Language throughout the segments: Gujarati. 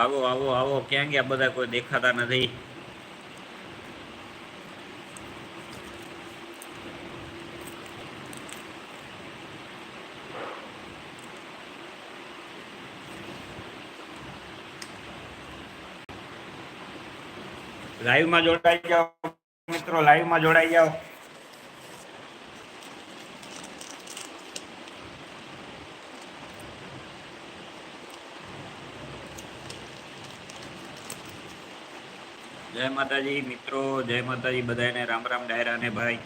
આવો આવો આવો. ક્યાં ગયા બધા કોઈ દેખાતા નથી. લાઈવમાં જોડાઈ જાઓ, મિત્રો. લાઈવમાં જોડાઈ જાઓ. જય માતાજી મિત્રો. જય માતાજી બધાને રામ રામ ડાયરા ને ભાઈ.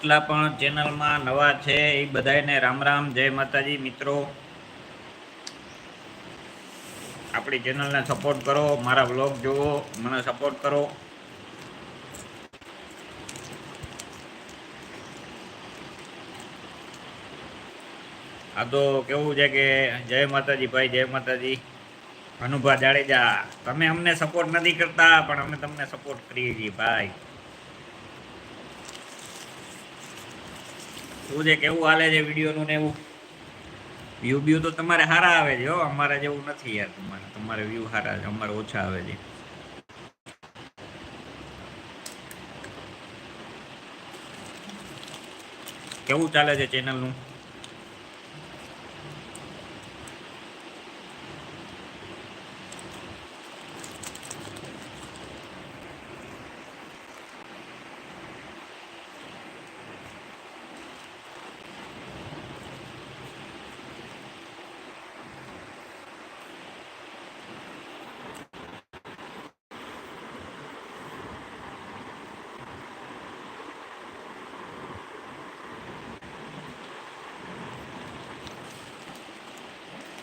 જેટલા પણ ચેનલમાં નવા છે, એ બધાને રામ રામ, જય માતાજી. મિત્રો, આપણી ચેનલને સપોર્ટ કરો, મારા વ્લોગ જુઓ મને સપોર્ટ કરો. આ તો કેવું છે કે જય માતાજી ભાઈ, જય માતાજી. અનુભા જાડેજા, તમે અમને સપોર્ટ નથી કરતા, પણ અમે તમને સપોર્ટ કરીએ છીએ, ભાઈ. શું છે કેવું હાલે છે વિડીયોનું ને એવું? વ્યૂ વ્યૂ તો તમારે સારા આવે છે હો, અમારે જેવું નથી યાર તમારે. તમારે વ્યૂ સારા છે, અમારે ઓછા આવે છે. કેવું ચાલે છે ચેનલનું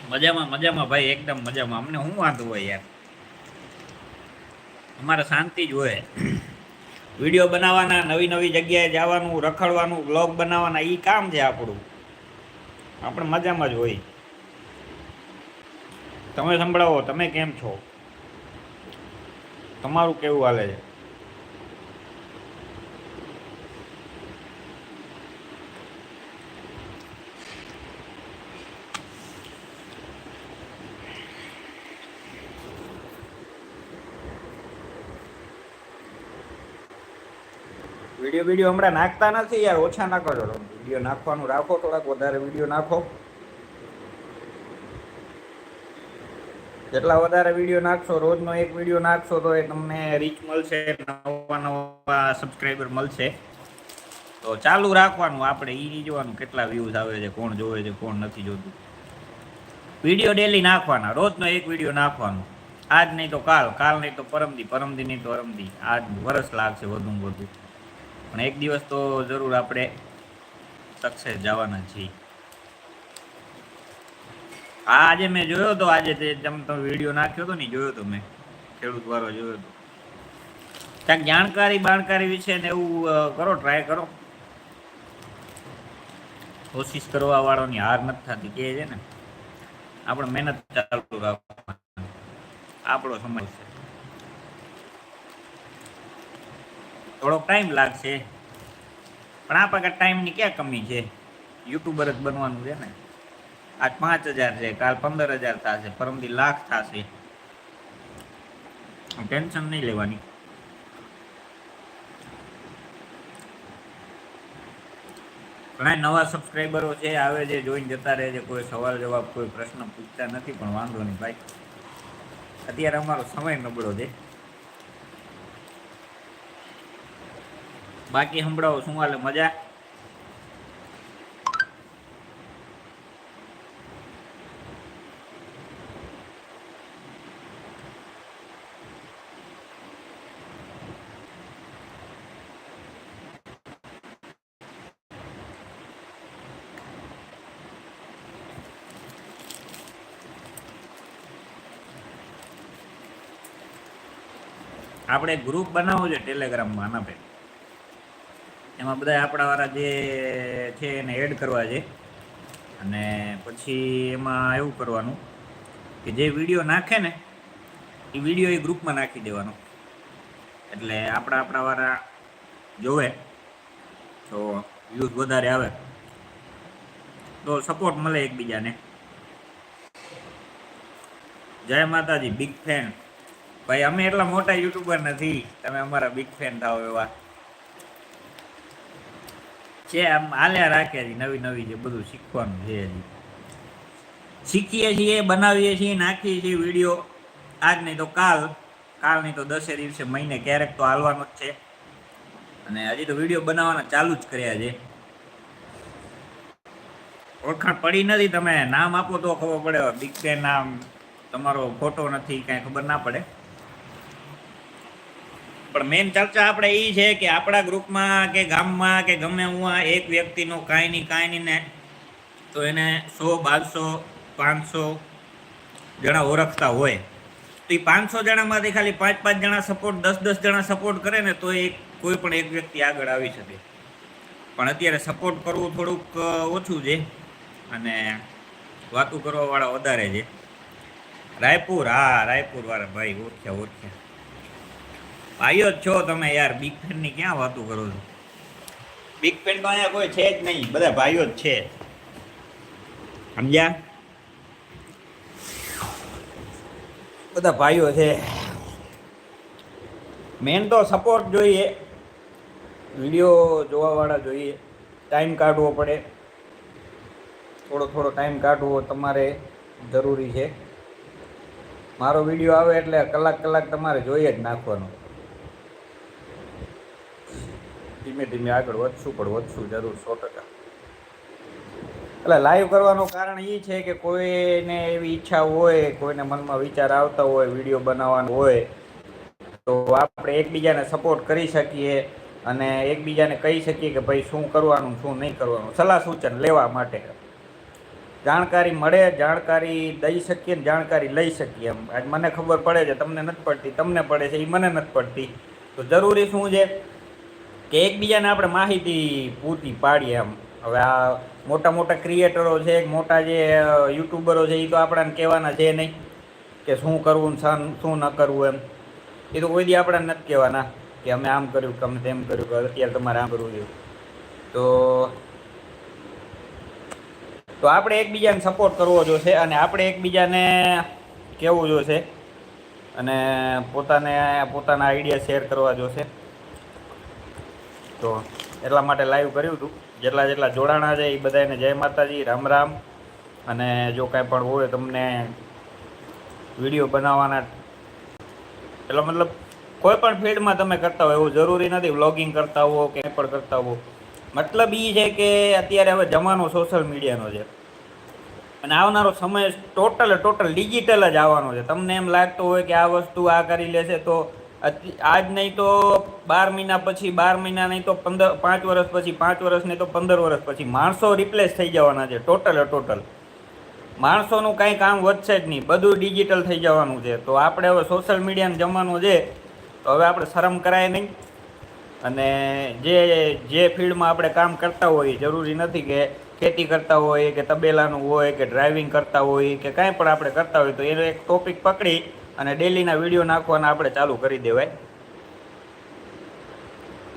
મજામાં મજામાં ભાઈ, એકદમ મજામાં. અમને શું વાંધો હોય યાર? અમારે શાંતિ જ હોય. વીડિયો બનાવવાના, નવી નવી જગ્યાએ જવાનું, રખડવાનું બ્લોગ બનાવવાના એ કામ છે આપણું. આપણે મજામાં જ હોય. તમે સંભળાવો, તમે કેમ છો? તમારું કેવું હાલે છે? વીડિયો વીડિયો હમણાં નાખતા નથી યાર, ઓછા નાખો છો. વીડિયો નાખવાનું રાખો, થોડાક વધારે વીડિયો નાખો. જેટલા વધારે વીડિયો નાખશો, રોજનો એક વીડિયો નાખશો, તો એ તમને રીચ મળશે, નવા નવા સબસ્ક્રાઈબર મળશે. તો ચાલુ રાખવાનું આપણે એ જોવાનું કેટલા વ્યૂઝ આવે છે, કોણ જોવે છે, કોણ નથી જોતું. વીડિયો ડેલી નાખવાના, રોજનો એક વીડિયો નાખવાનો. આજ નહીં તો કાલ કાલ નહીં તો પરમદી પરમદી નહીં તો અરમદી. આજ વરસ લાગશે વધુમાં વધુ. પણ એક દિવસ તો જરૂર આપણે સક્સેસ જવાના છીએ. હા, આજે મેં જોયો તો આજે તે તમે વીડિયો નાખ્યો હતો ને જોયો તો મેં. ખેડૂત વાળો જોયો તો. ક્યાંક જાણકારી બાણકારી વિશે ને એવું કરો ટ્રાય કરો. કોશિશ કરવા વાળોની હાર નથી થતી, કે છે ને? આપણે મહેનત ચાલુ રાખવા આપણો સમય છે. થોડોક ટાઈમ લાગશે. પણ આ પાકા ટાઈમની ક્યાં કમી છે? યુટ્યુબર જ બનવાનું છે ને? આજ પાંચ હજાર છે, કાલ પંદર હજાર થશે પરમથી લાખ થશે. ટેન્શન નહીં લેવાની. ઘણા નવા સબસ્ક્રાઈબરો છે, આવે છે, જોઈને જતા રહે છે, કોઈ સવાલ જવાબ, કોઈ પ્રશ્ન પૂછતા નથી, પણ વાંધો નહીં, ભાઈ. અત્યારે અમારો સમય નબળો છે. બાકી સંભળાવો શું હાલે? મજા? આપણે ગ્રુપ બનાવવું છે ટેલિગ્રામમાં આના ભાઈ એમાં બધા આપણા વાળા જે છે એને એડ કરવા છે. અને પછી એમાં એવું કરવાનું કે જે વીડિયો નાખે ને, એ વીડિયો એ ગ્રુપમાં નાખી દેવાનો. એટલે આપણા આપણા વાળા જોવે, તો વ્યૂઝ વધારે આવે. તો સપોર્ટ મળે એકબીજાને. જય માતાજી બિગ ફેન ભાઈ, અમે એટલા મોટા યુટ્યુબર નથી, તમે અમારા બિગ ફેન થાવ એવા. છે આમ હાલ્યા રાખે છે, નવી નવી જે બધું શીખવાનું છે હજી. શીખીએ છીએ, બનાવીએ છીએ, નાખીએ છીએ વીડિયો. આજ નહીં તો કાલ. કાલ નહીં તો દસે દિવસે, મહિને ક્યારેક તો હાલવાનો જ છે. અને હજી તો વીડિયો બનાવવાના ચાલુ જ કર્યા છે. ઓળખાણ પડી નથી, તમે નામ આપો તો ખબર પડે. બિગ નામ, તમારો ફોટો નથી, કાંઈ ખબર ના પડે. પણ મેઇન ચર્ચા આપણે એ છે કે આપણા ગ્રુપમાં કે ગામમાં કે ગમે હું એક વ્યક્તિનો કાંઈ નહીં કાંઈ નહીં ને, તો એને સો, બારસો, પાંચસો જણા ઓળખતા હોય. તો એ પાંચસો જણામાંથી ખાલી પાંચ પાંચ જણા સપોર્ટ દસ દસ જણા સપોર્ટ કરે ને તો એ કોઈ પણ એક વ્યક્તિ આગળ આવી શકે. પણ અત્યારે સપોર્ટ કરવું થોડુંક ઓછું છે અને વાતું કરવાવાળા વધારે છે. રાયપુર, હા રાયપુર વાળા ભાઈ ઓળખ્યા ઓળખ્યા. ભાઈઓ જ છો તમે યાર બિગ ફેનની ક્યાં વાતો કરો છો? બિગ ફેન તો અહીંયા કોઈ છે જ નહીં, બધા ભાઈઓ જ છે. સમજ્યા? બધા ભાઈઓ છે. મેન તો સપોર્ટ જોઈએ વીડિયો જોવાવાળા જોઈએ ટાઈમ કાઢવો પડે. થોડો થોડો ટાઈમ કાઢવો તમારે જરૂરી છે. મારો વીડિયો આવે એટલે કલાક કલાક તમારે જોઈએ જ નાખવાનો. ધીમે ધીમે આગળ વધશું, પણ વધશું જરૂર સો ટકા. એટલે લાઈવ કરવાનું કારણ એ છે કે કોઈને એવી ઈચ્છા હોય, કોઈને મનમાં વિચાર આવતા હોય, વીડિયો બનાવવાનો હોય, તો આપણે એકબીજાને સપોર્ટ કરી શકીએ અને એકબીજાને કહી શકીએ કે ભાઈ શું કરવાનું, શું નહીં કરવાનું. સલાહ સૂચન લેવા માટે. જાણકારી મળે, જાણકારી દઈ શકીએ ને જાણકારી લઈ શકીએ એમ. આજ મને ખબર પડે છે, તમને નથી પડતી, તમને પડે છે એ મને નથી પડતી. તો જરૂરી શું છે? કે એકબીજાને આપણે માહિતી પૂરતી પાડીએ એમ. હવે આ મોટા મોટા ક્રિએટરો છે, મોટા જે યુટ્યુબરો છે એ તો આપણાને કહેવાના છે નહીં કે શું કરવું શું ન કરવું એમ. એ તો કોઈ દી આપણાને નથી કહેવાના કે અમે આમ કર્યું કે અમે તેમ કર્યું, કે અત્યારે તમારે આમ કરવું જોઈએ. તો તો આપણે એકબીજાને સપોર્ટ કરવો જોશે અને આપણે એકબીજાને કહેવું જોશે અને પોતાને, પોતાના આઈડિયા શેર કરવા જોશે. તો એટલા માટે લાઈવ કર્યું હતું. જેટલા જેટલા જોડાણા છે એ બધાને જય માતાજી, રામ રામ. અને જો કાંઈ પણ હોય તમને વીડિયો બનાવવાના, એટલે મતલબ કોઈ પણ ફિલ્ડમાં તમે કરતા હો એવું જરૂરી નથી વ્લોગિંગ કરતા હો કે પણ કરતા હો. મતલબ એ છે કે અત્યારે હવે જમાનો સોશિયલ મીડિયાનો છે. અને આવનારો સમય ટોટલ ટોટલ ડિજિટલ જ આવવાનો છે. તમને એમ લાગતું હોય કે આ વસ્તુ આ કરી લેશે તો આજ નહીં તો બાર મહિના પછી, બાર મહિના નહીં તો પંદર પાંચ વર્ષ પછી, પાંચ વર્ષ નહીં તો પંદર વર્ષ પછી માણસો રિપ્લેસ થઈ જવાના છે ટોટલ ટોટલ માણસોનું કાંઈ કામ વધશે જ નહીં, બધું ડિજિટલ થઈ જવાનું છે. તો આપણે હવે સોશિયલ મીડિયાનો જમાનો છે, તો હવે આપણે શરમ કરાય નહીં. અને જે જે ફિલ્ડમાં આપણે કામ કરતા હોઈએ જરૂરી નથી કે ખેતી કરતા હોય, કે તબેલાનું હોય, કે ડ્રાઇવિંગ કરતા હોય, કે કાંઈ પણ આપણે કરતા હોય, તો એનો એક ટોપિક પકડી અને ડેલીના વીડિયો નાખવાના આપણે ચાલુ કરી દેવાય.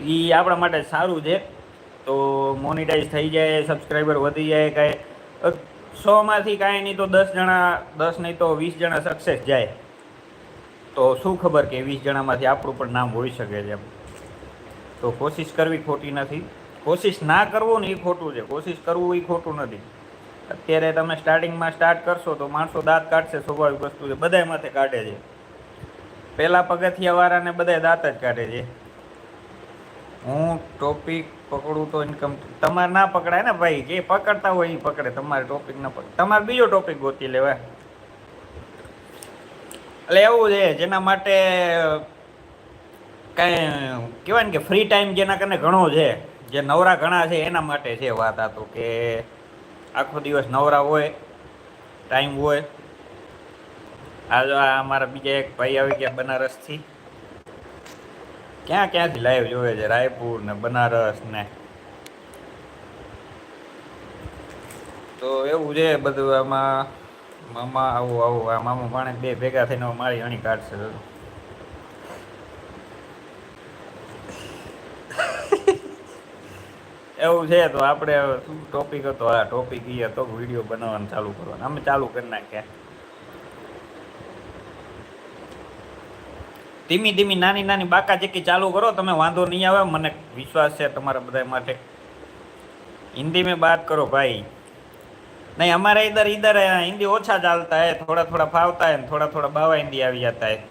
એ આપણા માટે સારું છે. તો મોનિટાઈઝ થઈ જાય, સબસ્ક્રાઈબર વધી જાય કાંઈ. સોમાંથી કાંઈ નહીં તો દસ જણા, દસ નહીં તો વીસ જણા સક્સેસ જાય. તો શું ખબર કે વીસ જણામાંથી આપણું પણ નામ હોઈ શકે છે તો કોશિશ કરવી ખોટી નથી. કોશિશ ના કરવું ને એ ખોટું છે. કોશિશ કરવું એ ખોટું નથી. અત્યારે તમે સ્ટાર્ટિંગમાં સ્ટાર્ટ કરશો તો માણસો દાંત કાઢશે, સ્વાભાવિક વસ્તુ છે. બધા માથે કાઢે છે. પહેલાં પગથિયાવાળાને બધા દાંત જ કાઢે છે. હું ટોપિક પકડું તો ઇન્કમ તમારે ના પકડાય ને ભાઈ. જે પકડતા હોય એ પકડે. તમારે ટોપિક ના પકડે. તમારે બીજો ટોપિક ગોતી લેવાય એટલે એવું છે, જેના માટે કાંઈ કહેવાય ને કે ફ્રી ટાઈમ જેના કને ઘણો છે. જે નવરા ઘણા છે, એના માટે છે વાત આ તો કે આખો દિવસ નવરા હોય ટાઈમ હોય. આ જો આ અમારા બીજા એક ભાઈ આવી ગયા બનારસથી. ક્યાં ક્યાંથી લાઈવ જોવે છે? રાયપુર ને બનારસ ને. તો એવું છે બધું આમાં. મામા આવું આવું, આ મામા પાણે બે ભેગા થઈને મારી અણી કાઢશે. એવું છે તો આપણે શું ટોપિક હતો? આ ટોપિક એ હતો વીડિયો બનાવવાનું ચાલુ કરવાનું. અમે ચાલુ કરી નાખ્યા. ધીમી ધીમી નાની નાની બાકા જેકી ચાલુ કરો, તમે વાંધો નહીં આવે. મને વિશ્વાસ છે તમારા બધા માટે. હિન્દી મેં બાત કરો ભાઈ. નહીં, અમારે ઇધર ઇધર હિન્દી ઓછા ચાલતા હે. થોડા થોડા ફાવતા હે થોડા થોડા બાવા હિન્દી આવી જતા હે.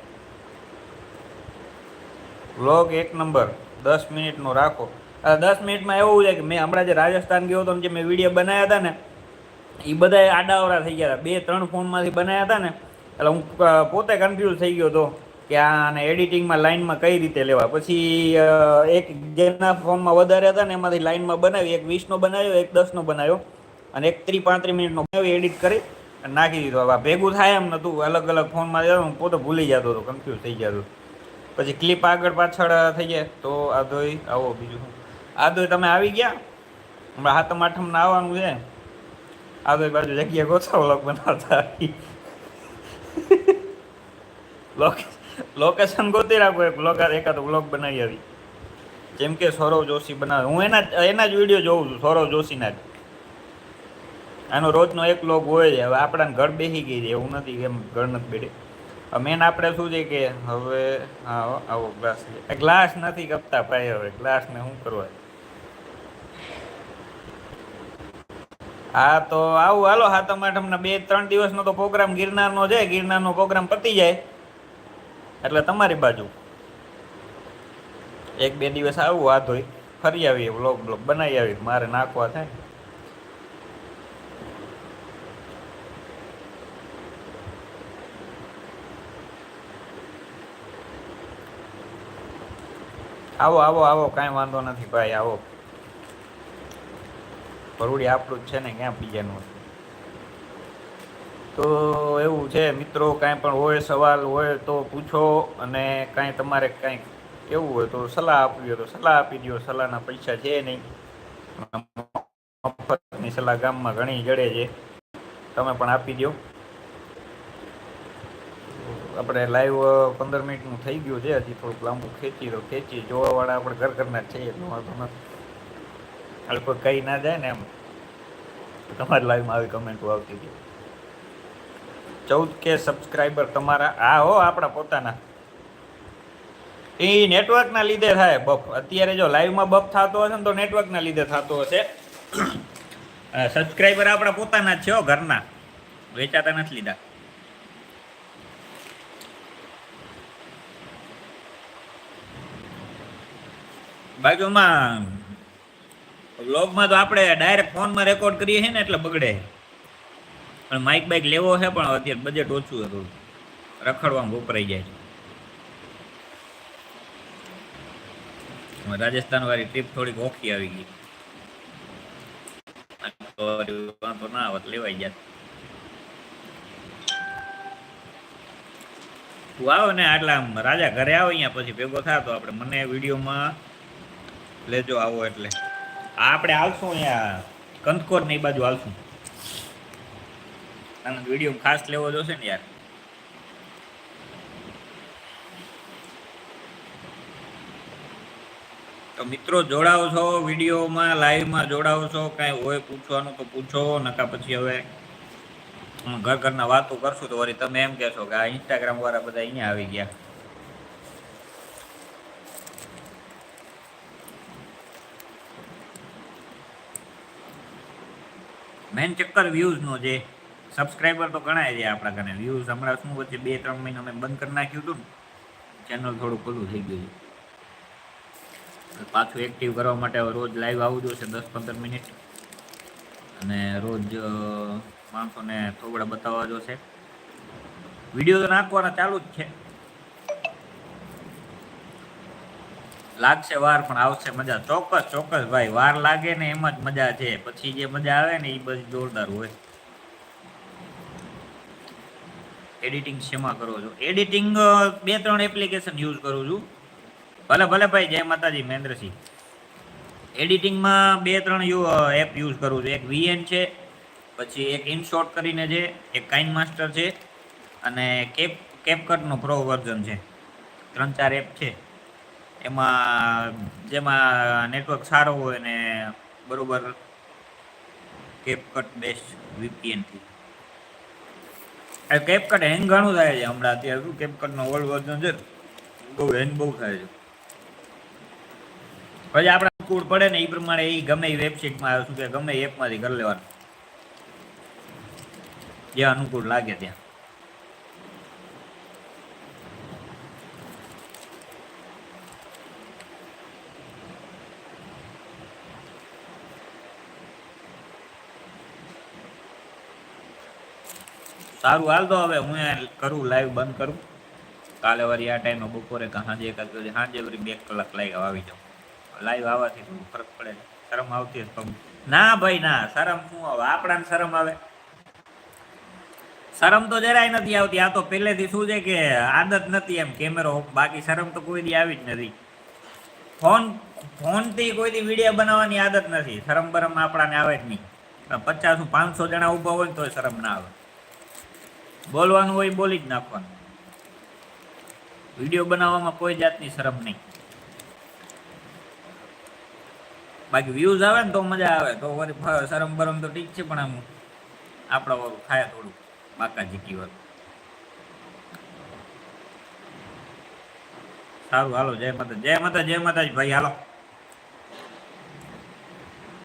વ્લોગ એક નંબર. દસ મિનિટનો રાખો. દસ મિનિટમાં એવું છે કે મેં હમણાં જે રાજસ્થાન ગયો હતો જે મેં વીડિયો બનાવ્યા હતા ને એ બધા આડાવરા થઈ ગયા હતા. બે, ત્રણ ફોનમાંથી બનાવ્યા હતા ને, એટલે હું પોતે કન્ફ્યુઝ થઈ ગયો હતો કે આને એડિટિંગમાં લાઇનમાં કઈ રીતે લેવા પછી એક જેના ફોનમાં વધારે હતા ને, એમાંથી લાઇનમાં બનાવી એક વીસનો બનાવ્યો, એક દસનો બનાવ્યો. અને એક ત્રી પાંત્રીસ મિનિટનો બનાવી એડિટ કરી અને નાખી દીધો. હવે ભેગું થાય એમ નહોતું અલગ અલગ ફોનમાં હું પોતે ભૂલી જતો હતો કન્ફ્યુઝ થઈ જતો પછી ક્લિપ આગળ પાછળ થઈ જાય તો આ જોઈ, આવો બીજું શું આ દોઈ તમે આવી ગયા? હમણાં હાથમ આઠમને આવવાનું છે. આ દોઈ બાજુ જગ્યા ગોઠવો વ્લોગ બનાવતા લોકેશન ગોતી રાખો એક બ્લોગર એકાદ વ્લોગ બનાવી આવી. જેમ કે સૌરવ જોશી બનાવે. હું એના એના જ વીડિયો જોઉં છું, સૌરવ જોશીના જ. આનો રોજનો એક બ્લોગ હોય છે. હવે આપણાને ઘર બેસી ગઈ છે, એવું નથી એમ ઘર નથી બેઠી મેન આપણે શું છે કે હવે, હા, આવો ગ્લાસ છે. ગ્લાસ નથી કપતા ભાઈ, હવે ગ્લાસને શું કરવા? હા, તો આવું. હાલો હાથમ આઠમના બે, ત્રણ દિવસનો તો પ્રોગ્રામ ગિરનારનો છે. ગિરનારનો પ્રોગ્રામ પતી જાય. એટલે તમારી બાજુ. એક, બે દિવસ આવું આ ધોઈ ફરી આવીએ બ્લોગ બ્લોગ બનાવી આવી મારે નાખવા થાય. આવો આવો આવો, કાંઈ વાંધો નથી, ભાઈ, આવો. ભરૂડી આપણું જ છે ને, ક્યાં બીજાનું તો એવું છે, મિત્રો, કાંઈ પણ હોય, સવાલ હોય તો પૂછો અને કાંઈ તમારે કાંઈ કેવું હોય તો સલાહ આપવી હોય તો સલાહ આપી દો સલાહના પૈસા છે નહીં. મફતની સલાહ ગામમાં ઘણી જડે છે. તમે પણ આપી દો આપણે લાઈવ પંદર મિનિટનું થઈ ગયું છે, હજી થોડુંક લાંબુ ખેંચી તો ખેંચી. જોવાવાળા આપણે ઘર ઘરના છીએ વાંધો નથી. હાલ કોઈ કહી ના જાય ને એમ. તમારી લાઈવમાં આવી કમેન્ટો આવતી હતી. ચૌદ કે સબસ્ક્રાઈબર તમારા આ હો, આપણા પોતાના. એ નેટવર્કના લીધે થાય બફ. અત્યારે જો લાઈવમાં બફ થતો હશે ને તો નેટવર્કના લીધે થતો હશે. સબસ્ક્રાઈબર આપણા પોતાના જ છે ઘરના. વેચાતા નથી લીધા. બાજુમાં વ્લોગમાં તો આપણે ડાયરેક્ટ ફોનમાં રેકોર્ડ કરીએ છીએ ને એટલે બગડે. પણ માઇક બાઇક લેવો છે, પણ અત્યારે બજેટ ઓછું હતું. રખડવામાં વપરાઈ જાય છે. રાજસ્થાન વાળી ટ્રીપ થોડીક ઓખી આવી ગઈ. વાંધો ના આવત લેવાઈ જાય. તું આવો ને આટલા રાજા ઘરે આવો, અહીંયા પછી ભેગો થા તો આપણે મને વિડીયોમાં લેજો આવો એટલે. આપણે આવશું અહીંયા કંદકોર ને એ બાજુ આવશું અને વીડિયો ખાસ લેવો જોશે ને યાર. તો મિત્રો જોડાવો છો વિડીયોમાં લાઈવમાં જોડાવો છો, કાંઈ હોય પૂછવાનું તો પૂછો, નકા પછી હવે ઘર ઘરના વાતો કરશું તો વળી તમે એમ કહેશો કે આ ઇન્સ્ટાગ્રામ વાળા બધા અહીંયા આવી ગયા. મેન ચક્કર વ્યૂઝનો જે સબસ્ક્રાઈબર તો ઘણા છે આપણા ઘરે. વ્યૂઝ હમણાં શું વચ્ચે બે, ત્રણ મહિના મેં બંધ કરી નાખ્યું હતું ને ચેનલ થોડું ખુલ્લું થઈ ગયું છે. પાછું એક્ટિવ કરવા માટે રોજ લાઈવ આવવું જોશે દસ, પંદર મિનિટ. અને રોજ માણસોને થોબડા બતાવવા જોશે. વીડિયો નાખવાના ચાલુ જ છે. લાગશે વાર, પણ આવશે મજા. ચોક્કસ ચોક્કસ ભાઈ, વાર લાગે ને એમ જ મજા છે. પછી જે મજા આવે ને એ બધી જોરદાર હોય. એડિટિંગ શેમાં કરો છો? એડિટિંગ બે, ત્રણ એપ્લિકેશન યુઝ કરું છું. ભલે ભલે ભાઈ, જય માતાજી, મહેન્દ્રસિંહ. એડિટિંગમાં બે, ત્રણ એપ યુઝ કરું છું. એક વીએન છે, પછી એક ઇનશોટ કરીને છે, એક કાઇન માસ્ટર છે, અને કેપ કેપકટનો પ્રો વર્ઝન છે. ત્રણ, ચાર એપ છે. એમાં જેમાં નેટવર્ક સારો હોય ને બરોબર કેપકટ બેસ્ટ વીપીએનથી કેપકટ હેંગ ઘણું થાય છે હમણાં અત્યારે શું કેપકટનો ઓલ્ડ વર્ઝન છે બહુ હેંગ બહુ થાય છે. પછી આપણે અનુકૂળ પડે ને એ પ્રમાણે એ ગમે એ વેબસાઇટમાં શું કે ગમે એપમાંથી કરી લેવાનું. જે અનુકૂળ લાગે ત્યાં. સારું, હાલ તો હવે હું કરું લાઈવ બંધ કરું. કાલે વળી આ ટાઈમે બપોરે કે સાંજે એકાદ વાગે, સાંજે વળી બે કલાક લાઈવ આવી જાઉં. લાઈવ આવવાથી થોડું ફરક પડે. શરમ આવતી તો ના ભાઈ, ના, શરમ શું આવે? આપણાને શરમ આવે. શરમ તો જરાય નથી આવતી. આ તો પહેલેથી શું છે કે આદત નથી એમ કેમેરો બાકી શરમ તો કોઈ દી આવી જ નથી. ફોન, ફોનથી કોઈ દી વીડિયો બનાવવાની આદત નથી. શરમ બરમ આપણાને આવે જ નહીં. પચાસ, પાંચસો જણા ઊભા હોય ને તોય શરમ ના આવે. બોલવાનું હોય બોલી જ નાખવાનું. વીડિયો બનાવવામાં કોઈ જાતની શરમ નહીં. બાકી વ્યૂઝ આવે ને તો મજા આવે. તો શરમ બરમ તો ઠીક છે, પણ આમ આપણા વાળું ખાય થોડું, બાકા જીકી વાળું. સારું, હાલો, જય માતા જય માતા જય માતાજી, ભાઈ, હાલો.